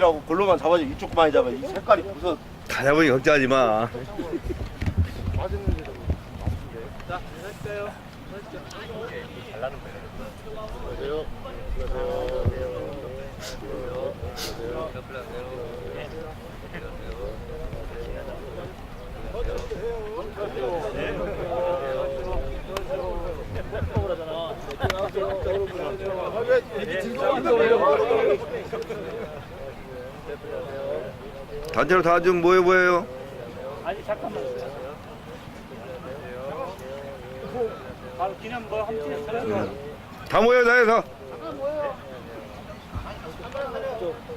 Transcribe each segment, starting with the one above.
어우럭이라고 골로만 잡아줘 이쪽 많이 잡아 이 색깔이 무슨 다 잡으니 걱정하지 마. 단체로 다 좀 모여 보여요. 아니 잠깐만. 바로 기념 뭐 함께 사람 다 모여 다 해서.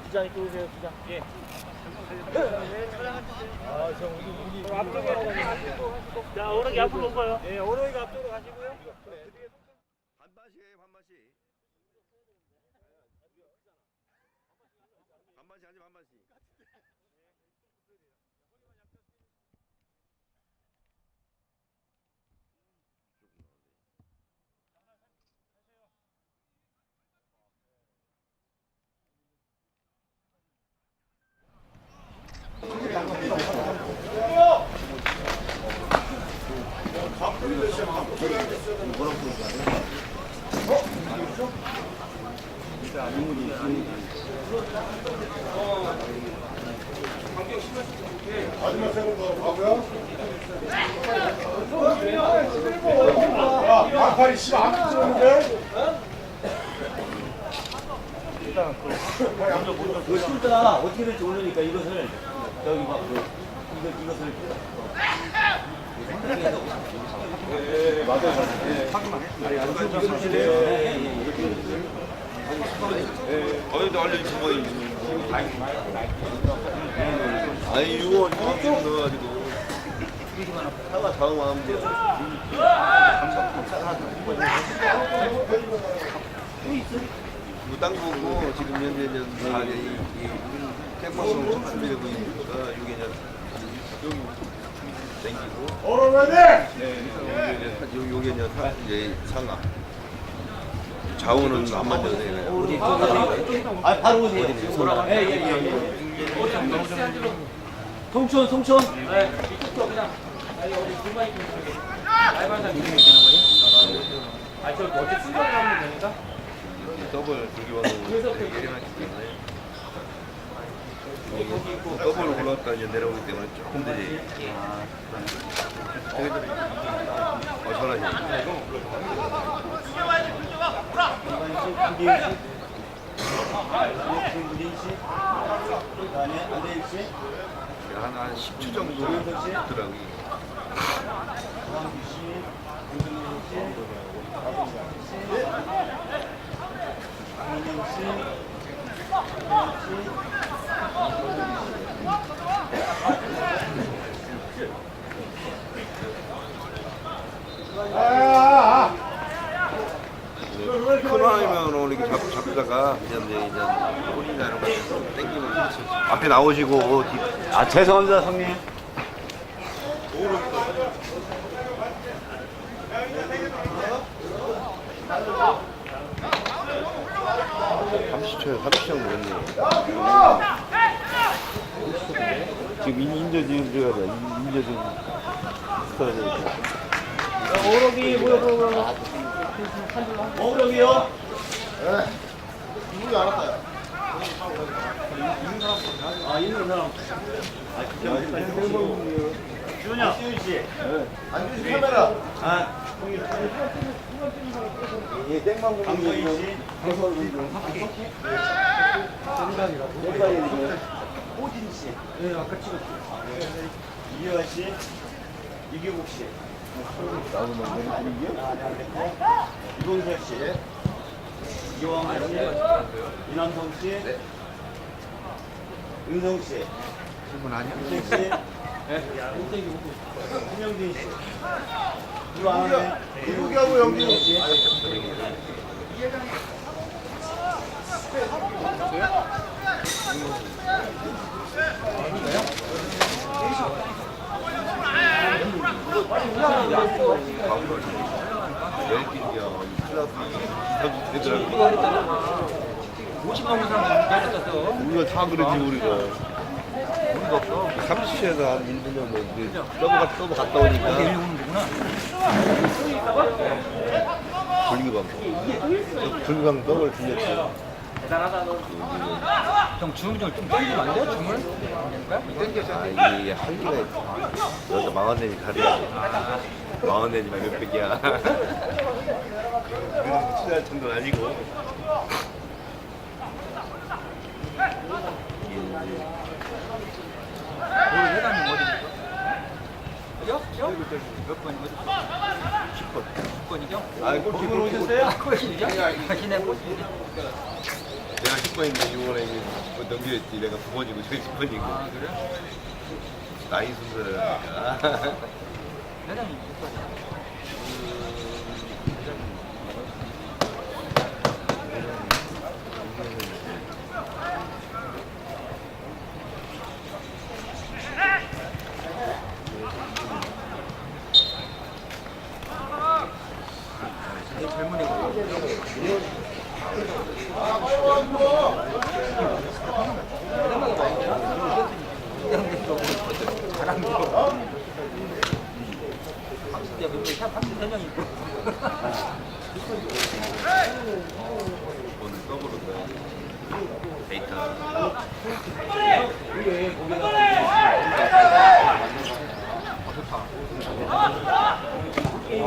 부장 이끌 오세요 부장. 예. 자 오락이 앞으로 온 거요. 예, 오락이 앞으로 가시고요. 반반씩 반반씩. 반반씩 하지 반반씩. 아파리 씨발 안 붙었는데? 그 술자가 어떻게 될지 모르니까 이것을 저기 막 그 이거 이것을 어디도 알려주지 뭐. 아니 이거 이거 좀 넣어가지고. 하나 장음하면 돼. 무땅 보고 지금 현재 이제 다 이제 이, 이좀 준비되고 있으니까 이게 이제 여기 땡기고 이제 이제 사- 이제 상가. 좌우는 안 만져도 돼요. 아 바로 오세요. 예예예 송촌. 네. 그냥. 아니 어디 불만 있는 알바상 이름이 되는 거예요? 아저 어째 순서로 하면 되니까. 더블 불기반으로 예량하기 때문에 또 더블 올라갔다 이제 내려오기 때문에 조금 되지. 저희들이 어선하지. 김기현 씨, 김구진 씨, 그다음에 안대일 씨, 한 한 10초 정도 있더라고요. 아, 큰 화이면 오늘 이렇게 잡, 잡다가 이제 이제 이제 홀이나 이런 거 땡기면 앞에 나오시고 뒤, 아 죄송합니다 성님. 30초에 30초 정도 됐네요. 지금 인- 인저 지금 들어가야 돼. 인- 인저 지금 돼. 오락이 뭐야 뭐야. 어우럭이요. 누군지 알았어요. 아 있는 사람. 준영, 시윤 씨. 안주시 카메라. 아, 예, 땡만 보는 강소희 씨. 호진 씨. 네, 아까 찍었죠. 이효아 씨. 이규국 씨. 이동석 씨. 이왕환 씨. 이남성 씨. 은성 씨. 은택 씨. 김영진 씨. 이왕환 이국이하고 영진이. 씨. 되더라고. 50 넘는 사람 내렸었어. 우리가 다 그러지 우리가. 우리가 없어. 30초에서 한 1분 정도 서버 서버 갔다 오니까 내려 오는. 분리방. 분리방 떡을 들렸어. 대단하다 너. 형 줌을 좀 땡기면 안 돼요? 아 이게 할 리가 있어. 여기서 망원내니 가려야 돼. 망원내니만 몇 백이야. 그래서 투자할 정도는 아니고. 오늘 회장님? 몇 번? 어디? 10번. 10번이죠? 아 골키퍼 오셨어요? 꼴찌죠? 자신의 꼴찌. 내가 10번인데 이번에 이제 뭐 넘겨했지. 내가 9번이고 저기 10번이고. 아, 그래? 나이 순서를 하니까. 회장님 몇 번이야? 되게 젊은이고. 야, 근데 참 33명 있고. 오늘 써보는 거야. 데이터.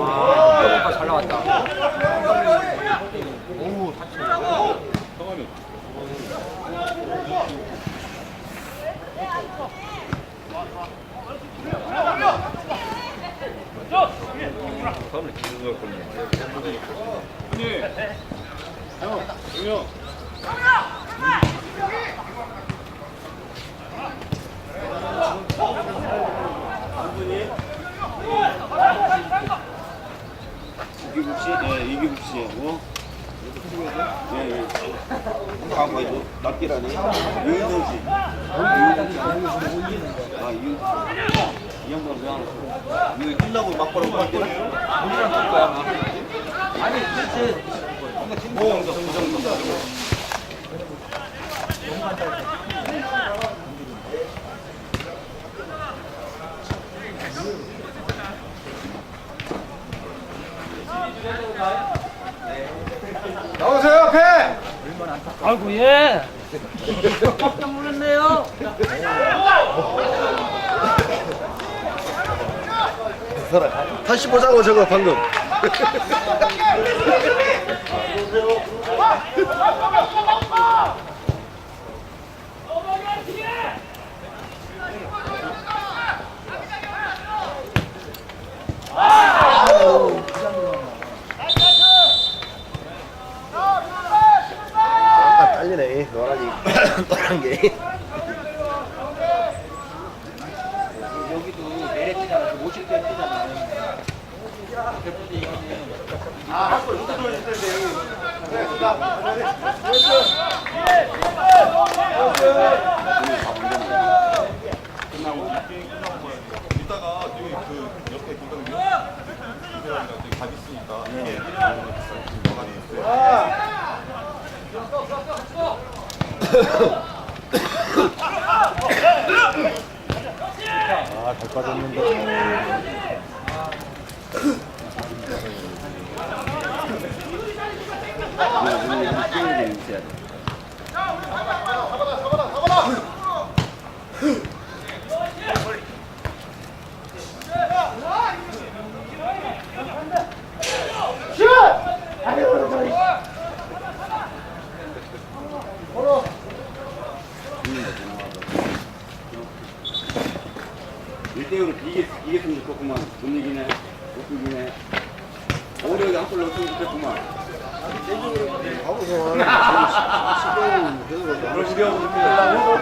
와, 잘 나왔다. 오, 다치. 처음에 기는 걸 걸리네. 이기국 씨, 예, 이기국 씨하고. 예, 예. 다음 거 이거 납기라네. 유인성 씨. 유인성 씨. 아, 유. 이 양반 왜안 왔어? 이거 끝나고 막바로 갈게. 우리랑 볼 거야. 아니, 그렇지. 뭔가 정도. 정도. 나오세요 앞에. 아이고 예. 깜짝 놀랐네요. 다시 보자고 저거 방금. 아 딸리네 노란이 노란 게. 여기도 내래 뛰잖아. 50대 뛰잖아. 대표도 이기는. 이따가 여기 그 옆에 김강민 이 사람이랑 저기 밥 있으니까 예. 나가니 있어요. 아잘 빠졌는데. 일대으로 이게 이겼으면 좋겠구만. 못 이기네. 못 이기네. 오히려 여기 한골 넣었으면 좋겠구만. 하고서 그럼 우리하고 이기려고?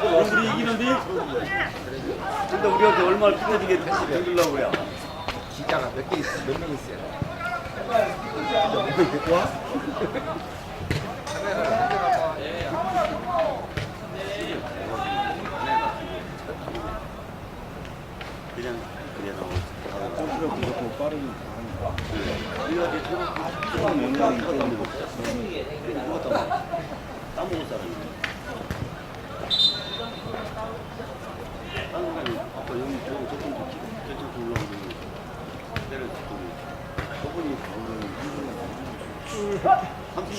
그럼 우리 이기는데? 근데 피해지게 다시 그래. 기자가 몇 개 있어 몇명 있어요. 그냥 그래서 점수가 무조건 빠르게 가니까. 우리가 이제 초반 영향이 있는데 킥을 해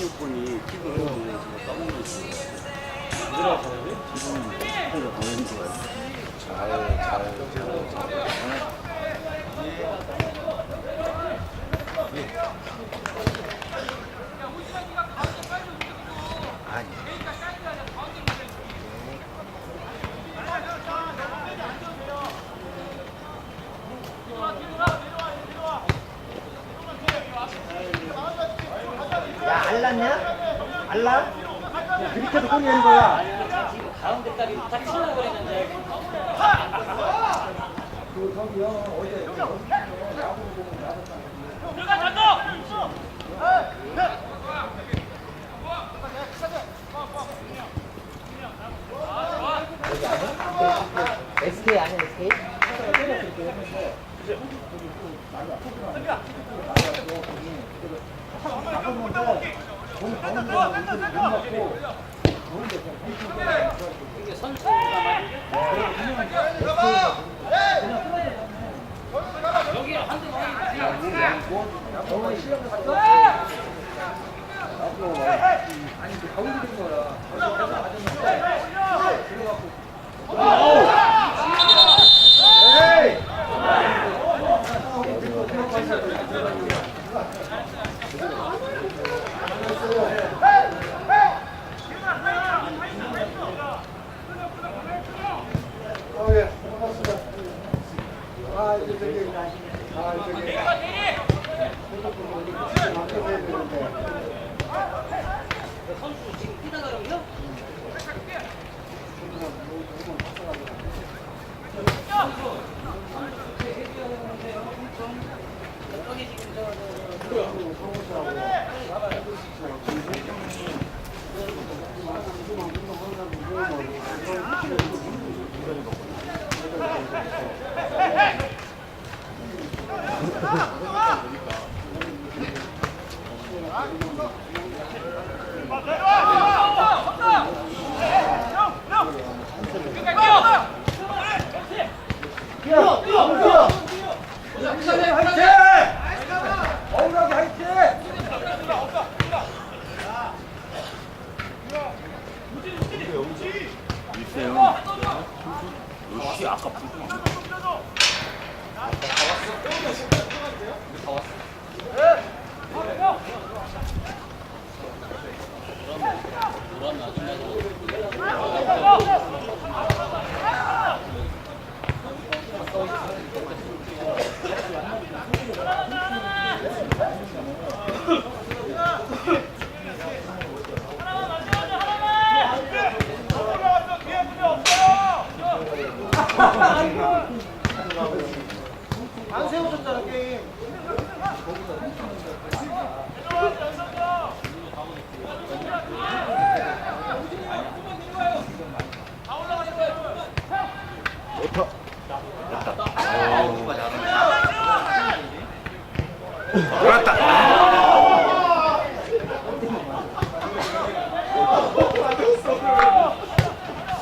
체육관이 지금 SK 아니야 SK? 선수가 여기 한대 선수 지금 뛰 다 가 그러면 있어 안 세워줬잖아, 게임.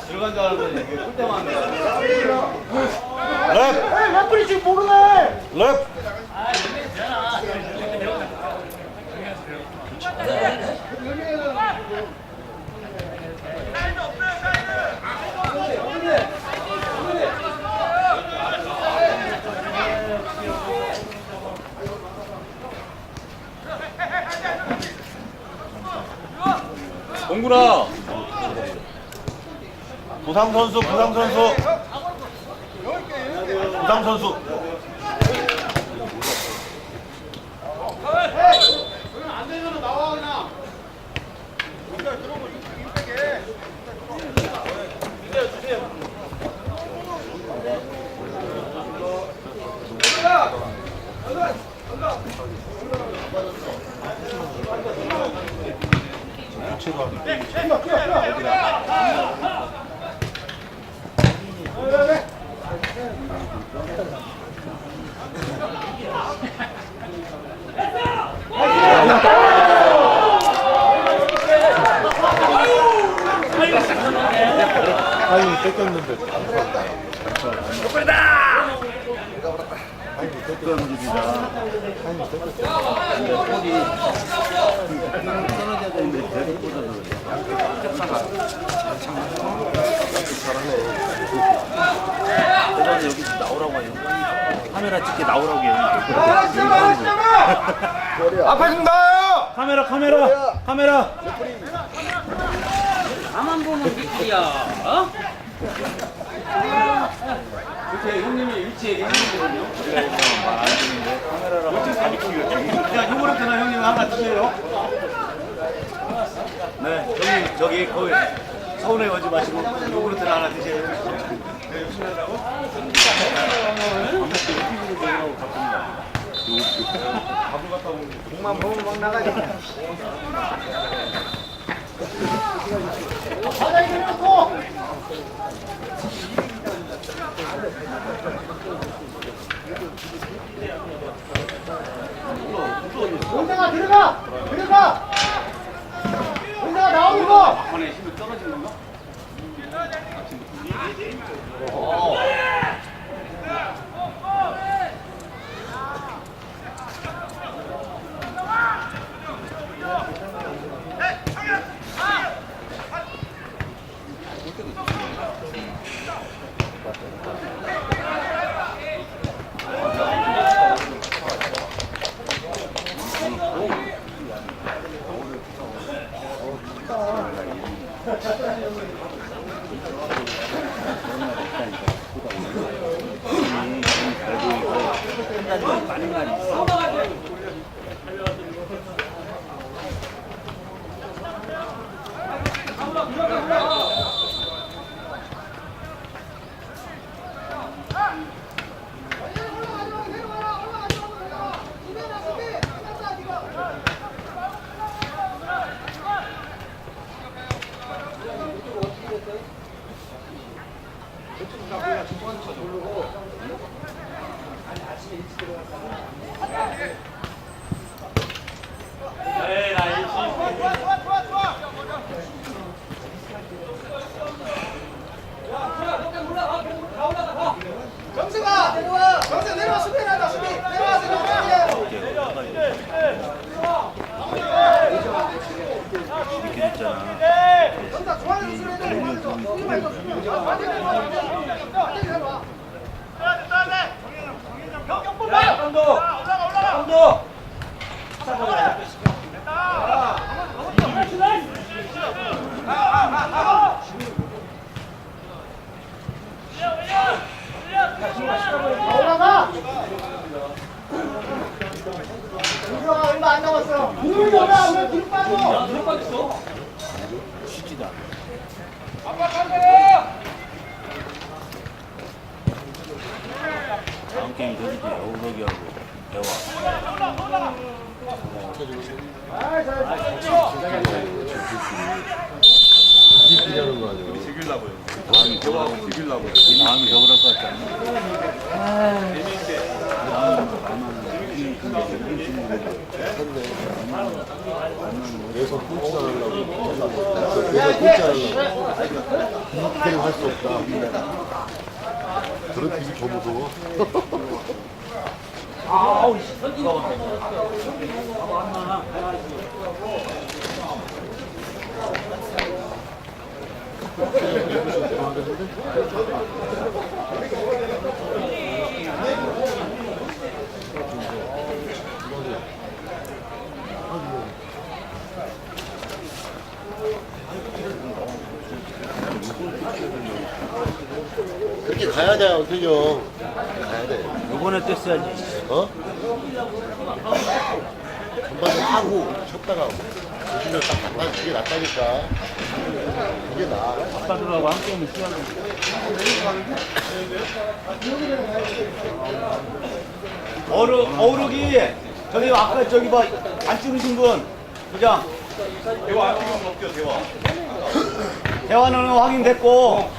들어간 줄 알았더니 이게 꿀때만 에이, 레프리 지금 모르네. 랩. 동구나 부상 선수 부상 선수. 부상 선수 아니, 뺏겼는데. 독감들이라 근데 털이 떨어져야 되는데 계속 꽂아서 그래 잘하네 여기 나오라고 해요 카메라 찍게 나오라고 해요 앞에 좀 나와요! 카메라 카메라 카메라 나만 보는 미끼야. 어? 그렇게 형님이 일찍 얘기했거든요. 야 요거르트나 형님 하나 주세요. 네 형님 저기 거기 서운해 오지 마시고 요거르트나 하나 드세요. 공만 보면 막 나가지. 용사가 Gracias. 정승아! 내려와! 정승 내려와 수비 나다 수비! 내려와서 내려와! 이렇게 됐잖아 정상 좋아하는 수비 내려와! 수비 말고 수비! 완전 내려와! 완전 내려와! 야, 감독. 감독. 올라가! 윤서가 얼마 안 남았어. 눈을 열어. 왜뒤 빠져? 눈 빠졌어. 쉬지다 다음 게임 저기지 여우덕이하고 대화 다음이 겨울하고 즐기려고 다음이 겨울할 것 같지 않나? 그래서 꼴찌 하려고 그래서 꼴찌 하려고 이렇게는 할수 없다 빚이 더 무서워 아우, 선지가 그렇게 가야 돼 어떻게 형 가야 돼. 요번에 뗐어야지. 어? 한번 하고 쉬었다가 조심히 딱 갖다 그게 낫다니까 아 아빠들하고 한 게임을 시작을. 어르, 어르기 저기 아까 저기 봐안 찍으신 분 부장. 대화 안 찍으면 없죠 대화. 대화는 확인됐고